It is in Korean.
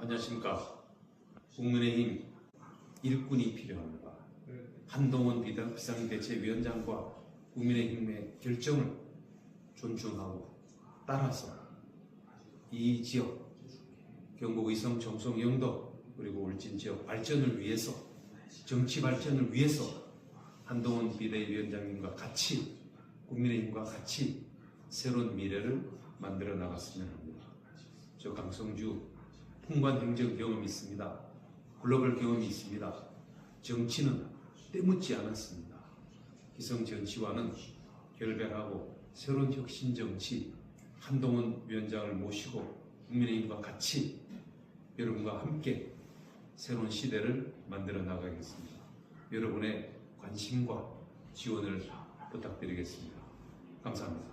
안녕하십니까. 국민의힘 일꾼이 필요합니다. 한동훈 비상- 비상대책위원장과 국민의힘의 결정을 존중하고 따라서 이 지역 경북 의성 정성 영도 그리고 울진 지역 발전을 위해서 정치 발전을 위해서 한동훈 비대위원장님과 같이 국민의힘과 같이 새로운 미래를 만들어 나갔으면 합니다. 저 강성주 풍관 행정 경험이 있습니다. 글로벌 경험이 있습니다. 정치는 때묻지 않았습니다. 기성 정치와는 결별하고 새로운 혁신 정치 한동훈 위원장을 모시고 국민의힘과 같이 여러분과 함께 새로운 시대를 만들어 나가겠습니다. 여러분의 관심과 지원을 부탁드리겠습니다. 감사합니다.